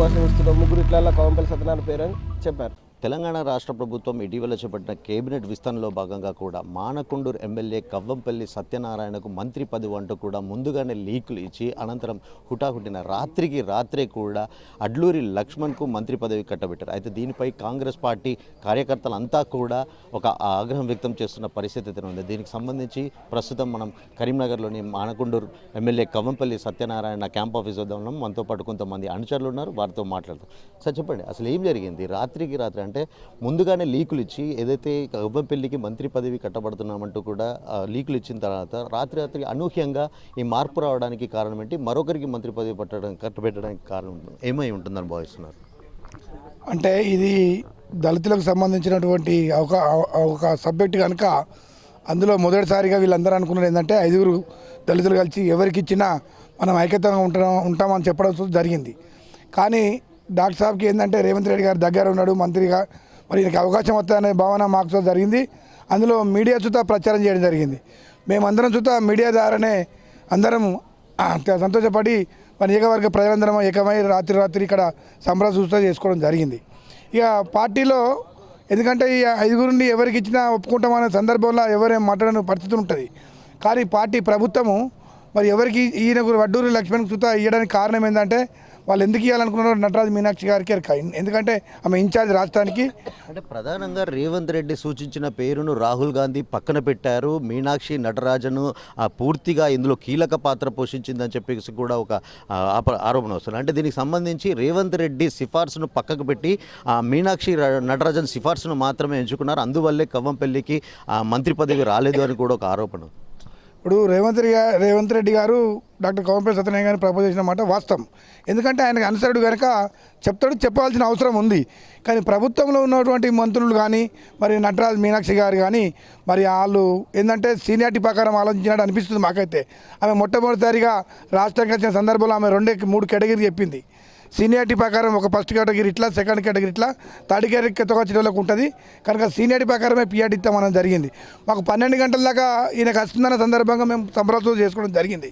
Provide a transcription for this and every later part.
కోసం ఇస్తున్నాం ముగ్గురు ఇట్లా కవంపల్లి సత్యనారాయణ పేరు అని చెప్పారు. తెలంగాణ రాష్ట్ర ప్రభుత్వం ఇటీవల చేపట్టిన కేబినెట్ విస్తరణలో భాగంగా కూడా మానకొండూరు ఎమ్మెల్యే కవ్వంపల్లి సత్యనారాయణకు మంత్రి పదవి అంటూ కూడా ముందుగానే లీకులు ఇచ్చి అనంతరం హుటాహుటిన రాత్రికి రాత్రే కూడా అడ్లూరి లక్ష్మణ్కు మంత్రి పదవి కట్టబెట్టారు. అయితే దీనిపై కాంగ్రెస్ పార్టీ కార్యకర్తలంతా కూడా ఒక ఆగ్రహం వ్యక్తం చేస్తున్న పరిస్థితి అయితే ఉంది. దీనికి సంబంధించి ప్రస్తుతం మనం కరీంనగర్లోని Manakondur MLA Kavvampalli Satyanarayana camp office వద్ద ఉన్నాం. మనతో పాటు కొంతమంది అనుచరులు ఉన్నారు. వారితో మాట్లాడుతాం సార్ చెప్పండి. అసలు ఏం జరిగింది? రాత్రికి రాత్రి అంటే ముందుగానే లీకులు ఇచ్చి ఏదైతే కవ్వంపల్లికి మంత్రి పదవి కట్టబడుతున్నామంటూ కూడా లీకులు ఇచ్చిన తర్వాత రాత్రి రాత్రి అనూహ్యంగా ఈ మార్పు రావడానికి కారణం ఏంటి? మరొకరికి మంత్రి పదవి పట్టడం కట్టబెట్టడానికి కారణం ఏమై ఉంటుందని భావిస్తున్నారు? అంటే ఇది దళితులకు సంబంధించినటువంటి ఒక ఒక సబ్జెక్ట్ కనుక అందులో మొదటిసారిగా వీళ్ళందరూ అనుకున్నారు ఏంటంటే ఐదుగురు దళితులు కలిసి ఎవరికి ఇచ్చినా మనం ఐక్యతంగా ఉంటాం ఉంటామని చెప్పడం జరిగింది. కానీ డాక్టర్ సాబ్కి ఏంటంటే రేవంత్ రెడ్డి గారు దగ్గర ఉన్నాడు మంత్రిగా. మరి ఈయనకి అవకాశం వస్తుందనే భావన మాకు జరిగింది. అందులో మీడియా చూత ప్రచారం చేయడం జరిగింది. మేమందరం చూత మీడియా ద్వారానే అందరం సంతోషపడి మన ఏకవర్గ ప్రజలందరం ఏకమై రాత్రి రాత్రి ఇక్కడ సంబర సూచన చేసుకోవడం జరిగింది. ఇక పార్టీలో ఎందుకంటే ఈ ఐదుగురిని ఎవరికి ఇచ్చినా ఒప్పుకుంటామనే సందర్భంలో ఎవరేం మాట్లాడని పరిస్థితి ఉంటుంది. కానీ పార్టీ ప్రభుత్వము మరి ఎవరికి ఈయనకు వడ్డూరి లక్ష్మణ్ సుత ఇవ్వడానికి కారణం ఏంటంటే వాళ్ళు ఎందుకు ఇవ్వాలనుకున్నారు నటరాజు మీనాక్షి గారికి ఎందుకంటే ఆమె ఇన్ఛార్జ్ రాష్ట్రానికి అంటే ప్రధానంగా రేవంత్ రెడ్డి సూచించిన పేరును రాహుల్ గాంధీ పక్కన పెట్టారు. మీనాక్షి నటరాజను ఆ, పూర్తిగా ఇందులో కీలక పాత్ర పోషించిందని చెప్పేసి కూడా ఒక ఆప- ఆరోపణ వస్తుంది. అంటే దీనికి సంబంధించి రేవంత్ రెడ్డి సిఫార్సును పక్కకు పెట్టి ఆ, మీనాక్షి నటరాజన్ సిఫార్సును మాత్రమే ఎంచుకున్నారు. అందువల్లే కవ్వంపల్లికి ఆ, మంత్రి పదవి రాలేదు అని కూడా ఒక ఆరోపణ. ఇప్పుడు రేవంత్ రెడ్డి రేవంత్ రెడ్డి గారు డాక్టర్ కోమపల్లి సత్యనారాయణ గారిని ప్రపోజ్ చేసిన మాట వాస్తవం. ఎందుకంటే ఆయనకు అనుసరుడు కనుక చెప్తాడు చెప్పాల్సిన అవసరం ఉంది. కానీ ప్రభుత్వంలో ఉన్నటువంటి మంత్రులు కానీ మరి నటరాజ్ మీనాక్షి గారు కానీ మరి వాళ్ళు ఏంటంటే సీనియారిటీ ప్రకారం ఆలోచించినట్టు అనిపిస్తుంది మాకైతే. ఆమె మొట్టమొదటిసారిగా రాష్ట్రానికి వచ్చిన సందర్భంలో ఆమె రెండే మూడు కేటగిరీ చెప్పింది. సీనియారిటీ ప్రకారం ఒక ఫస్ట్ కేటగిరీ ఇట్లా సెకండ్ కేటగిరీ ఇట్లా థర్డ్ కేటగిరీ వచ్చిన వాళ్ళకి ఉంటుంది. కనుక సీనియారిటీ ప్రకారమే పిఆర్టీ మనం జరిగింది. మాకు పన్నెండు గంటల దాకా ఈయనకు వస్తుందన్న సందర్భంగా మేము సంబరాలు చేసుకోవడం జరిగింది.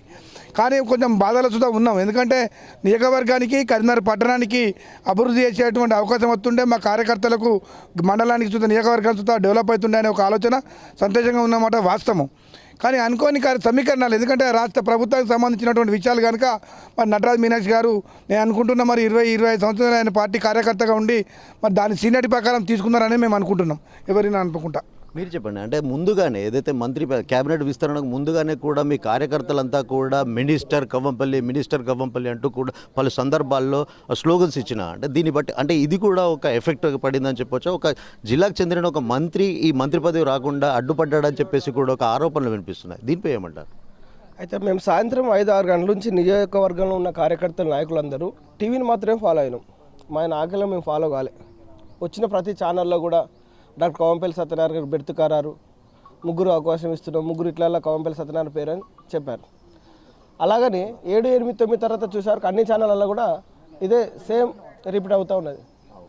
కానీ కొంచెం బాధలు సుధా ఉన్నాం. ఎందుకంటే నియోజకవర్గానికి కరీంనగర్ పట్టణానికి అభివృద్ధి చేసేటువంటి అవకాశం వస్తుండే మా కార్యకర్తలకు మండలానికి చూద్దాం నియోజకవర్గానికి చూద్దాం డెవలప్ అవుతుండే అనే ఒక ఆలోచన సంతోషంగా ఉన్నమాట వాస్తవం. కానీ అనుకోని కానీ సమీకరణాలు ఎందుకంటే రాష్ట్ర ప్రభుత్వానికి సంబంధించినటువంటి విషయాలు కనుక మరి నటరాజ్ మీనాక్షి గారు నేను అనుకుంటున్నా మరి ఇరవై ఇరవై సంవత్సరాలు ఆయన పార్టీ కార్యకర్తగా ఉండి మరి దాని సీనియర్ ప్రకారం తీసుకున్నారని మేము అనుకుంటున్నాం. ఎవరైనా అనుకుంటా. మీరు చెప్పండి. అంటే ముందుగానే ఏదైతే మంత్రి కేబినెట్ విస్తరణకు ముందుగానే కూడా మీ కార్యకర్తలంతా కూడా మినిస్టర్ కవ్వంపల్లి మినిస్టర్ కవ్వంపల్లి అంటూ కూడా పలు సందర్భాల్లో స్లోగన్స్ ఇచ్చిన. అంటే దీన్ని బట్టి అంటే ఇది కూడా ఒక ఎఫెక్ట్ పడిందని చెప్పొచ్చు? ఒక జిల్లాకు చెందిన ఒక మంత్రి ఈ మంత్రి పదవి రాకుండా అడ్డుపడ్డాడని చెప్పేసి కూడా ఒక ఆరోపణలు వినిపిస్తున్నాయి. దీనిపై ఏమంటారు? అయితే మేము సాయంత్రం ఐదు ఆరు గంటల నుంచి నియోజకవర్గంలో ఉన్న కార్యకర్తలు నాయకులందరూ టీవీని మాత్రమే ఫాలో అయినాం. మా ఆయన ఆకలి మేము ఫాలో కాలే. వచ్చిన ప్రతి ఛానల్లో కూడా డాక్టర్ కవంపల్లి సత్యనారాయణ గారు బెర్త్ ముగ్గురు అవకాశం ఇస్తున్నాం. ముగ్గురు ఇట్లా కవంపల్లి సత్యనారాయణ పేరు అని చెప్పారు. అలాగని ఏడు ఎనిమిది తొమ్మిది తర్వాత చూసారు అన్ని ఛానళ్ళల్లో కూడా ఇదే సేమ్ రిపీట్ అవుతూ ఉన్నది.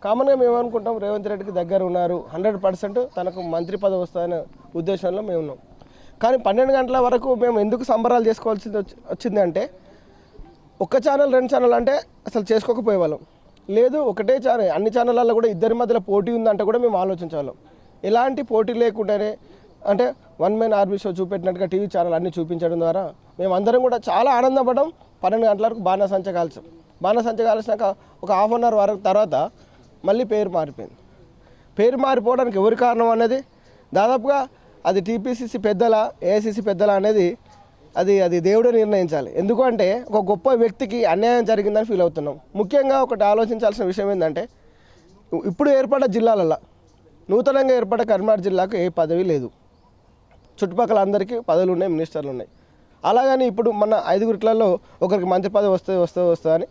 కామన్గా మేము అనుకుంటాం రేవంత్ రెడ్డికి దగ్గర ఉన్నారు. హండ్రెడ్ పర్సెంట్ తనకు మంత్రి పదవి వస్తుందనే ఉద్దేశంలో మేము ఉన్నాం. కానీ పన్నెండు గంటల వరకు మేము ఎందుకు సంబరాలు చేసుకోవాల్సింది వచ్చి- వచ్చింది ఒక్క ఛానల్ రెండు ఛానల్ అంటే అసలు చేసుకోకపోయేవాళ్ళం. లేదు ఒకటే ఛానల్ అన్ని ఛానళ్ళల్లో కూడా ఇద్దరి మధ్యలో పోటీ ఉందంటే కూడా మేము ఆలోచించేవాళ్ళం ఎలాంటి పోటీ లేకుండానే అంటే వన్ మెన్ ఆర్మీ షో చూపెట్టినట్టుగా టీవీ ఛానల్ అన్ని చూపించడం ద్వారా మేము అందరం కూడా చాలా ఆనందపడడం. పన్నెండు గంటల వరకు బాణసంచ కాల్చాం. బాణసంచ కాల్చినాక ఒక హాఫ్ అన్ అవర్ వరకు తర్వాత మళ్ళీ పేరు మారిపోయింది. పేరు మారిపోవడానికి ఎవరి కారణం అనేది దాదాపుగా అది టీపీసీసీ పెద్దల ఏఐసీసీ పెద్దల అనేది అది అది దేవుడే నిర్ణయించాలి. ఎందుకంటే ఒక గొప్ప వ్యక్తికి అన్యాయం జరిగిందని ఫీల్ అవుతున్నాం. ముఖ్యంగా ఒకటి ఆలోచించాల్సిన విషయం ఏంటంటే ఇప్పుడు ఏర్పడ్డ జిల్లాలలో నూతనంగా ఏర్పడ్డ కరీంనగర్ జిల్లాకు ఏ పదవి లేదు. చుట్టుపక్కల అందరికీ పదవులు ఉన్నాయి మినిస్టర్లు ఉన్నాయి. అలాగని ఇప్పుడు మన ఐదుగురిట్లలో ఒకరికి మంత్రి పదవి వస్తే వస్తుంది వస్తుంది అని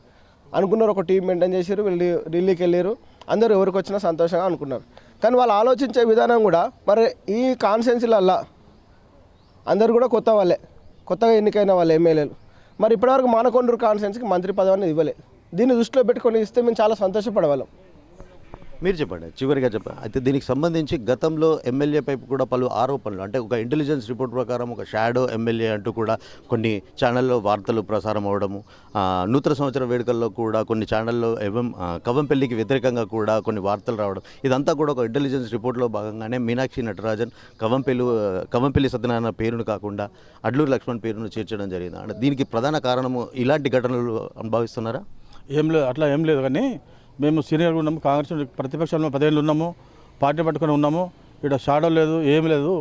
అనుకున్నారు. ఒక టీం మెయింటైన్ చేశారు వెళ్ళి ఢిల్లీకి వెళ్ళారు. అందరూ ఎవరికి వచ్చినా సంతోషంగా అనుకున్నారు. కానీ వాళ్ళు ఆలోచించే విధానం కూడా మరి ఈ కాన్సెన్సీలల్లా అందరు కూడా కొత్త వాళ్ళే. కొత్తగా ఎన్నికైన వాళ్ళు ఎమ్మెల్యేలు. మరి ఇప్పటివరకు మానకొండూరు కాన్సెన్స్కి మంత్రి పదవి అనేది ఇవ్వలేదు. దీన్ని దృష్టిలో పెట్టుకొని ఇస్తే మేము చాలా సంతోషపడేవాళ్ళం మీరు చెప్పండి చివరిగా చెప్పండి అయితే దీనికి సంబంధించి గతంలో ఎమ్మెల్యే పైపు కూడా పలు ఆరోపణలు అంటే ఒక ఇంటెలిజెన్స్ రిపోర్ట్ ప్రకారం ఒక షాడో ఎమ్మెల్యే అంటూ కూడా కొన్ని ఛానల్లో వార్తలు ప్రసారం అవడము నూతన సంవత్సర వేడుకల్లో కూడా కొన్ని ఛానల్లో ఎవం ఆ, కవ్వంపల్లికి వ్యతిరేకంగా కూడా కొన్ని వార్తలు రావడం ఇదంతా కూడా ఒక ఇంటెలిజెన్స్ రిపోర్ట్లో భాగంగానే మీనాక్షి నటరాజన్ కవ్వంపల్లి కవ్వంపల్లి సత్యనారాయణ పేరును కాకుండా అడ్లూరు లక్ష్మణ్ పేరును చేర్చడం జరిగింది. అంటే దీనికి ప్రధాన కారణము ఇలాంటి ఘటనలు అనుభవిస్తున్నారా? ఏం లేదు అట్లా ఏం లేదు కానీ మేము సీనియర్ ఉన్నాము కాంగ్రెస్ ప్రతిపక్షంలో పదేళ్ళు ఉన్నాము పార్టీ పట్టుకొని ఉన్నాము. ఇక్కడ షాడో లేదు ఏమి లేదు.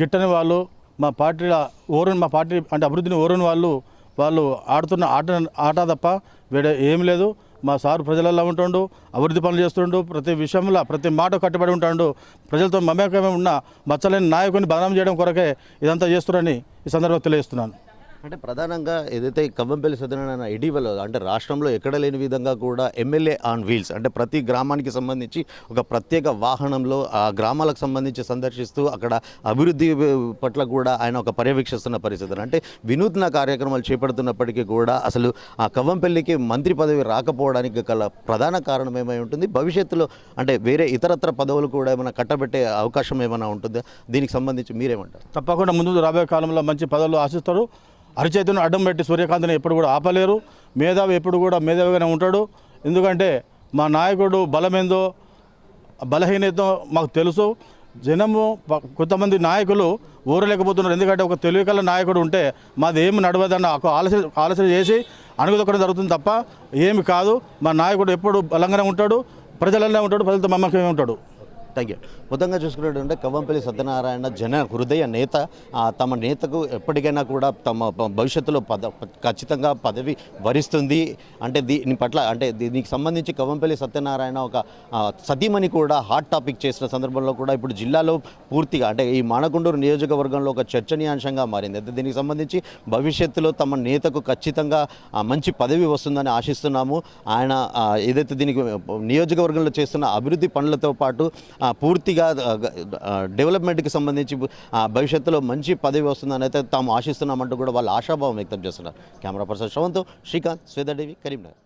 గిట్టని వాళ్ళు మా పార్టీ ఓరని మా పార్టీ అంటే అభివృద్ధిని ఓరని వాళ్ళు వాళ్ళు ఆడుతున్న ఆట ఆట తప్ప వేరే ఏం లేదు. మా సారు ప్రజలలో ఉంటుండు అభివృద్ధి పనులు చేస్తుండు ప్రతి విషయంలో ప్రతి మాట కట్టుబడి ఉంటాడు. ప్రజలతో మమేకమే ఉన్న మచ్చలేని నాయకుని బదనాం చేయడం కొరకే ఇదంతా చేస్తున్నారని ఈ సందర్భంగా తెలియజేస్తున్నాను. అంటే ప్రధానంగా ఏదైతే కవ్వంపల్లి సత్యనారాయణ ఇటీవల అంటే రాష్ట్రంలో ఎక్కడ లేని విధంగా కూడా ఎమ్మెల్యే ఆన్ వీల్స్ అంటే ప్రతి గ్రామానికి సంబంధించి ఒక ప్రత్యేక వాహనంలో ఆ గ్రామాలకు సంబంధించి సందర్శిస్తూ అక్కడ అభివృద్ధి పట్ల కూడా ఆయన ఒక పర్యవేక్షిస్తున్న పరిస్థితులు అంటే వినూత్న కార్యక్రమాలు చేపడుతున్నప్పటికీ కూడా అసలు ఆ కవ్వంపల్లికి మంత్రి పదవి రాకపోవడానికి గల ప్రధాన కారణం ఏమై ఉంటుంది? భవిష్యత్తులో అంటే వేరే ఇతరత్ర పదవులు కూడా ఏమైనా కట్టబెట్టే అవకాశం ఏమైనా ఉంటుందా? దీనికి సంబంధించి మీరేమంటారు? తప్పకుండా ముందు రాబోయే కాలంలో మంచి పదవులు ఆశిస్తారు. అరిచేతును అడ్డం పెట్టి సూర్యకాంత్ని ఎప్పుడు కూడా ఆపలేరు. మేధావి ఎప్పుడు కూడా మేధావిగానే ఉంటాడు. ఎందుకంటే మా నాయకుడు బలమేందో బలహీనతో మాకు తెలుసు. జనము కొంతమంది నాయకులు ఊరలేకపోతున్నారు. ఎందుకంటే ఒక తెలివికల నాయకుడు ఉంటే మాది ఏమి నడవదన్న ఒక ఆలోచన ఆలోచన చేసి అణుగుదొక్కడం జరుగుతుంది తప్ప ఏమి కాదు. మా నాయకుడు ఎప్పుడు బలంగానే ఉంటాడు. ప్రజలనే ఉంటాడు. ప్రజలతో మమ్మకమే ఉంటాడు. థ్యాంక్ యూ మొత్తంగా చూసుకున్నట్టుంటే కవ్వంపల్లి సత్యనారాయణ జన హృదయ నేత తమ నేతకు ఎప్పటికైనా కూడా తమ భవిష్యత్తులో పద ఖచ్చితంగా పదవి వరిస్తుంది. అంటే దీని పట్ల అంటే దీనికి సంబంధించి కవ్వంపల్లి సత్యనారాయణ ఒక సతీమణి కూడా హాట్ టాపిక్ చేసిన సందర్భంలో కూడా ఇప్పుడు జిల్లాలో పూర్తిగా అంటే ఈ మానకొండూరు నియోజకవర్గంలో ఒక చర్చనీయాంశంగా మారింది. అయితే దీనికి సంబంధించి భవిష్యత్తులో తమ నేతకు ఖచ్చితంగా మంచి పదవి వస్తుందని ఆశిస్తున్నాము. ఆయన ఏదైతే దీనికి నియోజకవర్గంలో చేస్తున్న అభివృద్ధి పనులతో పాటు పూర్తిగా డెవలప్మెంట్కి సంబంధించి భవిష్యత్తులో మంచి పదవి వస్తుందని అయితే తాము ఆశిస్తున్నామంటూ కూడా వాళ్ళు ఆశాభావం వ్యక్తం చేస్తున్నారు. కెమెరా పర్సన్ శ్రవంతో శ్రీకాంత్ శ్వేతాదేవి కరీంనగర్.